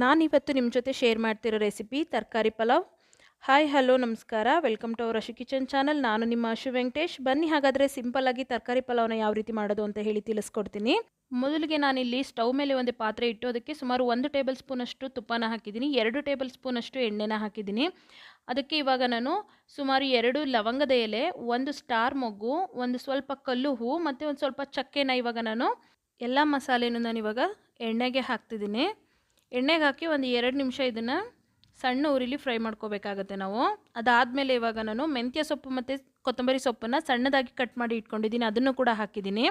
ನಾನಿವತ್ತು ನಿಮ್ಮ ಜೊತೆ ಶೇರ್ ಮಾಡ್ತಿರೋ ರೆಸಿಪಿ ತರಕಾರಿ ಪಲಾವ್. ಹಾಯ್ ಹಲೋ ನಮಸ್ಕಾರ. Welcome to our Ashu kitchen channel ನಾನು ನಿಮ್ಮ ಅಶು ವೆಂಕಟೇಶ್. ಬನ್ನಿ ಹಾಗಾದರೆ ಸಿಂಪಲ್ಲಾಗಿ ತರಕಾರಿ ಪಲಾವ್ನ ಯಾವ ರೀತಿ ಮಾಡೋದು ಅಂತ ಹೇಳಿ ತಿಳಿಸ್ಕೊಡ್ತೀನಿ. ಮೊದಲಿಗೆ ನಾನಿಲ್ಲಿ ಸ್ಟವ್ ಮೇಲೆ ಒಂದು ಪಾತ್ರೆ ಇಟ್ಟು ಅದಕ್ಕೆ ಸುಮಾರು ಒಂದು ಟೇಬಲ್ ಸ್ಪೂನಷ್ಟು ತುಪ್ಪನ ಹಾಕಿದ್ದೀನಿ. ಎರಡು ಟೇಬಲ್ ಸ್ಪೂನಷ್ಟು ಎಣ್ಣೆನ ಹಾಕಿದ್ದೀನಿ. ಅದಕ್ಕೆ ಇವಾಗ ನಾನು ಸುಮಾರು ಎರಡು ಲವಂಗದ ಎಲೆ, ಒಂದು ಸ್ಟಾರ್ ಮೊಗ್ಗು, ಒಂದು ಸ್ವಲ್ಪ ಕಲ್ಲು ಹೂವು ಮತ್ತು ಒಂದು ಸ್ವಲ್ಪ ಚಕ್ಕೆನ ಇವಾಗ ನಾನು ಎಲ್ಲ ಮಸಾಲೆನೂ ನಾನು ಇವಾಗ ಎಣ್ಣೆಗೆ ಹಾಕ್ತಿದ್ದೀನಿ. ಎಣ್ಣೆಗೆ ಹಾಕಿ ಒಂದು ಎರಡು ನಿಮಿಷ ಇದನ್ನು ಸಣ್ಣ ಉರಿಲಿ ಫ್ರೈ ಮಾಡ್ಕೋಬೇಕಾಗತ್ತೆ ನಾವು. ಅದಾದಮೇಲೆ ಇವಾಗ ನಾನು ಮೆಂತ್ಯ ಸೊಪ್ಪು ಮತ್ತು ಕೊತ್ತಂಬರಿ ಸೊಪ್ಪನ್ನು ಸಣ್ಣದಾಗಿ ಕಟ್ ಮಾಡಿ ಇಟ್ಕೊಂಡಿದ್ದೀನಿ. ಅದನ್ನು ಕೂಡ ಹಾಕಿದ್ದೀನಿ.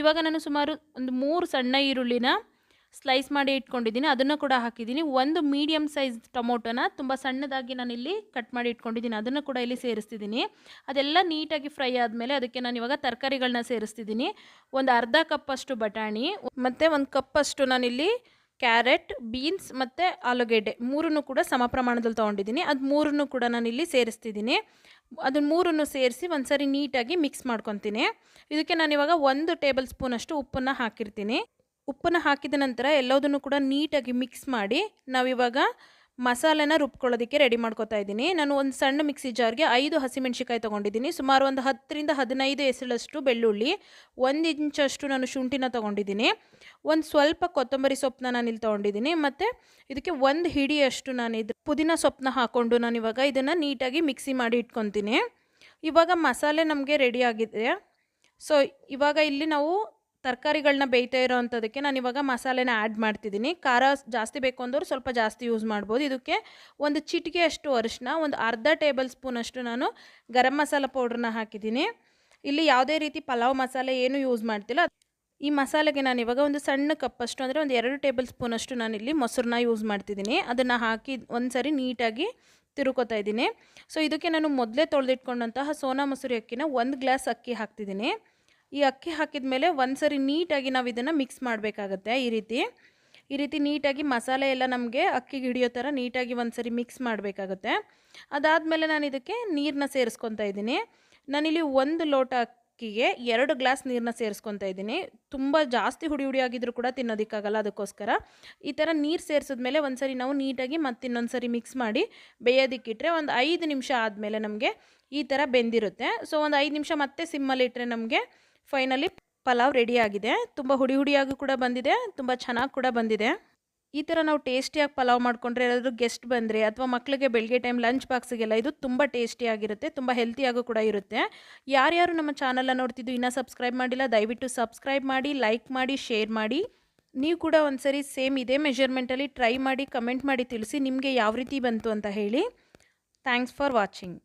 ಇವಾಗ ನಾನು ಸುಮಾರು ಒಂದು ಮೂರು ಸಣ್ಣ ಈರುಳ್ಳಿನ ಸ್ಲೈಸ್ ಮಾಡಿ ಇಟ್ಕೊಂಡಿದ್ದೀನಿ. ಅದನ್ನು ಕೂಡ ಹಾಕಿದ್ದೀನಿ. ಒಂದು ಮೀಡಿಯಮ್ ಸೈಜ್ ಟೊಮೊಟೊನ ತುಂಬ ಸಣ್ಣದಾಗಿ ಇಲ್ಲಿ ಕಟ್ ಮಾಡಿ ಇಟ್ಕೊಂಡಿದ್ದೀನಿ. ಅದನ್ನು ಕೂಡ ಇಲ್ಲಿ ಸೇರಿಸ್ತಿದ್ದೀನಿ. ಅದೆಲ್ಲ ನೀಟಾಗಿ ಫ್ರೈ ಆದಮೇಲೆ ಅದಕ್ಕೆ ನಾನು ಇವಾಗ ತರಕಾರಿಗಳನ್ನ ಸೇರಿಸ್ತಿದ್ದೀನಿ. ಒಂದು ಅರ್ಧ ಕಪ್ಪಷ್ಟು ಬಟಾಣಿ, ಮತ್ತು ಒಂದು ಕಪ್ಪಷ್ಟು ನಾನಿಲ್ಲಿ ಕ್ಯಾರೆಟ್, ಬೀನ್ಸ್ ಮತ್ತು ಆಲೂಗೆಡ್ಡೆ. ಮೂರನ್ನು ಕೂಡ ಸಮ ಪ್ರಮಾಣದಲ್ಲಿ ತೊಗೊಂಡಿದ್ದೀನಿ. ಅದು ಮೂರನ್ನು ಕೂಡ ನಾನು ನಾನಿಲ್ಲಿ ಸೇರಿಸ್ತಿದ್ದೀನಿ. ಅದನ್ನ ಮೂರನ್ನು ಸೇರಿಸಿ ಒಂದು ಸರಿ ನೀಟಾಗಿ ಮಿಕ್ಸ್ ಮಾಡ್ಕೊತೀನಿ. ಇದಕ್ಕೆ ನಾನು ಇವಾಗ ಒಂದು ಟೇಬಲ್ ಸ್ಪೂನಷ್ಟು ಉಪ್ಪನ್ನು ಹಾಕಿರ್ತೀನಿ. ಉಪ್ಪನ್ನು ಹಾಕಿದ ನಂತರ ಎಲ್ಲದನ್ನು ಕೂಡ ನೀಟಾಗಿ ಮಿಕ್ಸ್ ಮಾಡಿ ನಾವಿವಾಗ ಮಸಾಲೆನ ರುಬ್ಕೊಳ್ಳೋದಕ್ಕೆ ರೆಡಿ ಮಾಡ್ಕೊತಾ ಇದ್ದೀನಿ. ನಾನು ಒಂದು ಸಣ್ಣ ಮಿಕ್ಸಿ ಜಾರ್ಗೆ ಐದು ಹಸಿಮೆಣ್ಸಿಕಾಯಿ ತೊಗೊಂಡಿದ್ದೀನಿ. ಸುಮಾರು ಒಂದು ಹತ್ತರಿಂದ ಹದಿನೈದು ಎಸಳಷ್ಟು ಬೆಳ್ಳುಳ್ಳಿ, ಒಂದು ಇಂಚಷ್ಟು ನಾನು ಶುಂಠಿನ ತೊಗೊಂಡಿದ್ದೀನಿ. ಒಂದು ಸ್ವಲ್ಪ ಕೊತ್ತಂಬರಿ ಸೊಪ್ಪನ್ನ ನಾನು ಇಲ್ಲಿ ತೊಗೊಂಡಿದ್ದೀನಿ. ಮತ್ತು ಇದಕ್ಕೆ ಒಂದು ಹಿಡಿಯಷ್ಟು ನಾನು ಇದು ಪುದೀನ ಸೊಪ್ಪನ್ನ ಹಾಕ್ಕೊಂಡು ನಾನು ಇವಾಗ ಇದನ್ನು ನೀಟಾಗಿ ಮಿಕ್ಸಿ ಮಾಡಿ ಇಟ್ಕೊತೀನಿ. ಇವಾಗ ಮಸಾಲೆ ನಮಗೆ ರೆಡಿ ಆಗಿದೆ. ಸೊ ಇವಾಗ ಇಲ್ಲಿ ನಾವು ತರಕಾರಿಗಳನ್ನ ಬೇಯ್ತಾ ಇರೋ ಅಂಥದಕ್ಕೆ ನಾನು ಇವಾಗ ಮಸಾಲೆನ ಆ್ಯಡ್ ಮಾಡ್ತಿದ್ದೀನಿ. ಖಾರ ಜಾಸ್ತಿ ಬೇಕು ಅಂದರೂ ಸ್ವಲ್ಪ ಜಾಸ್ತಿ ಯೂಸ್ ಮಾಡ್ಬೋದು. ಇದಕ್ಕೆ ಒಂದು ಚಿಟಿಕೆ ಅಷ್ಟು ಅರಿಶಿನ ಒಂದು ಅರ್ಧ ಟೇಬಲ್ ಸ್ಪೂನಷ್ಟು ನಾನು ಗರಂ ಮಸಾಲ ಪೌಡ್ರನ್ನ ಹಾಕಿದ್ದೀನಿ. ಇಲ್ಲಿ ಯಾವುದೇ ರೀತಿ ಪಲಾವ್ ಮಸಾಲೆ ಏನು ಯೂಸ್ ಮಾಡ್ತಿಲ್ಲ. ಈ ಮಸಾಲೆಗೆ ನಾನು ಇವಾಗ ಒಂದು ಸಣ್ಣ ಕಪ್ಪಷ್ಟು ಅಂದರೆ ಒಂದು ಎರಡು ಟೇಬಲ್ ಸ್ಪೂನಷ್ಟು ಇಲ್ಲಿ ಮೊಸರನ್ನ ಯೂಸ್ ಮಾಡ್ತಿದ್ದೀನಿ. ಅದನ್ನು ಹಾಕಿ ಒಂದು ಸರಿ ನೀಟಾಗಿ ತಿರುಕೋತಾ ಇದ್ದೀನಿ. ಸೊ ಇದಕ್ಕೆ ನಾನು ಮೊದಲೇ ತೊಳೆದಿಟ್ಕೊಂಡಂತಹ ಸೋನಾ ಮೊಸರು ಅಕ್ಕಿನ ಒಂದು ಗ್ಲಾಸ್ ಅಕ್ಕಿ ಹಾಕ್ತಿದ್ದೀನಿ. ಈ ಅಕ್ಕಿ ಹಾಕಿದ ಮೇಲೆ ಒಂದು ಸರಿ ನೀಟಾಗಿ ನಾವು ಇದನ್ನು ಮಿಕ್ಸ್ ಮಾಡಬೇಕಾಗತ್ತೆ ಈ ರೀತಿ. ಈ ರೀತಿ ನೀಟಾಗಿ ಮಸಾಲೆ ಎಲ್ಲ ನಮಗೆ ಅಕ್ಕಿಗೆ ಹಿಡಿಯೋ ಥರ ನೀಟಾಗಿ ಒಂದು ಸರಿ ಮಿಕ್ಸ್ ಮಾಡಬೇಕಾಗುತ್ತೆ. ಅದಾದಮೇಲೆ ನಾನು ಇದಕ್ಕೆ ನೀರನ್ನ ಸೇರಿಸ್ಕೊತಾ ಇದ್ದೀನಿ. ನಾನಿಲ್ಲಿ ಒಂದು ಲೋಟ ಅಕ್ಕಿಗೆ ಎರಡು ಗ್ಲಾಸ್ ನೀರನ್ನ ಸೇರಿಸ್ಕೊತಾ ಇದ್ದೀನಿ. ತುಂಬ ಜಾಸ್ತಿ ಹುಡಿ ಹುಡಿ ಆಗಿದ್ರು ಕೂಡ ತಿನ್ನೋದಕ್ಕಾಗಲ್ಲ ಅದಕ್ಕೋಸ್ಕರ. ಈ ಥರ ನೀರು ಸೇರಿಸಿದ್ಮೇಲೆ ಒಂದು ಸರಿ ನಾವು ನೀಟಾಗಿ ಮತ್ತೆ ಇನ್ನೊಂದು ಸರಿ ಮಿಕ್ಸ್ ಮಾಡಿ ಬೇಯೋದಕ್ಕಿಟ್ರೆ ಒಂದು ಐದು ನಿಮಿಷ ಆದಮೇಲೆ ನಮಗೆ ಈ ಥರ ಬೆಂದಿರುತ್ತೆ. ಸೊ ಒಂದು ಐದು ನಿಮಿಷ ಮತ್ತೆ ಸಿಮ್ಮಲ್ಲಿಟ್ಟರೆ ನಮಗೆ ಫೈನಲಿ ಪಲಾವ್ ರೆಡಿ ಆಗಿದೆ. ತುಂಬ ಹುಡಿ ಹುಡಿಯಾಗಿ ಕೂಡ ಬಂದಿದೆ. ತುಂಬ ಚೆನ್ನಾಗಿ ಕೂಡ ಬಂದಿದೆ. ಈ ಥರ ನಾವು ಟೇಸ್ಟಿಯಾಗಿ ಪಲಾವ್ ಮಾಡಿಕೊಂಡ್ರೆ ಯಾರಾದರೂ ಗೆಸ್ಟ್ ಬಂದರೆ ಅಥವಾ ಮಕ್ಕಳಿಗೆ ಬೆಳಗ್ಗೆ ಟೈಮ್ ಲಂಚ್ ಬಾಕ್ಸಿಗೆಲ್ಲ ಇದು ತುಂಬ ಟೇಸ್ಟಿಯಾಗಿರುತ್ತೆ ತುಂಬ ಹೆಲ್ತಿಯಾಗೂ ಕೂಡ ಇರುತ್ತೆ. ಯಾರ್ಯಾರು ನಮ್ಮ ಚಾನಲ್ನ ನೋಡ್ತಿದ್ದು ಇನ್ನೂ ಸಬ್ಸ್ಕ್ರೈಬ್ ಮಾಡಿಲ್ಲ, ದಯವಿಟ್ಟು ಸಬ್ಸ್ಕ್ರೈಬ್ ಮಾಡಿ, ಲೈಕ್ ಮಾಡಿ, ಶೇರ್ ಮಾಡಿ. ನೀವು ಕೂಡ ಒಂದು ಸರಿ ಸೇಮ್ ಇದೇ ಮೆಷರ್ಮೆಂಟಲ್ಲಿ ಟ್ರೈ ಮಾಡಿ, ಕಮೆಂಟ್ ಮಾಡಿ ತಿಳಿಸಿ ನಿಮಗೆ ಯಾವ ರೀತಿ ಬಂತು ಅಂತ ಹೇಳಿ. Thanks for watching.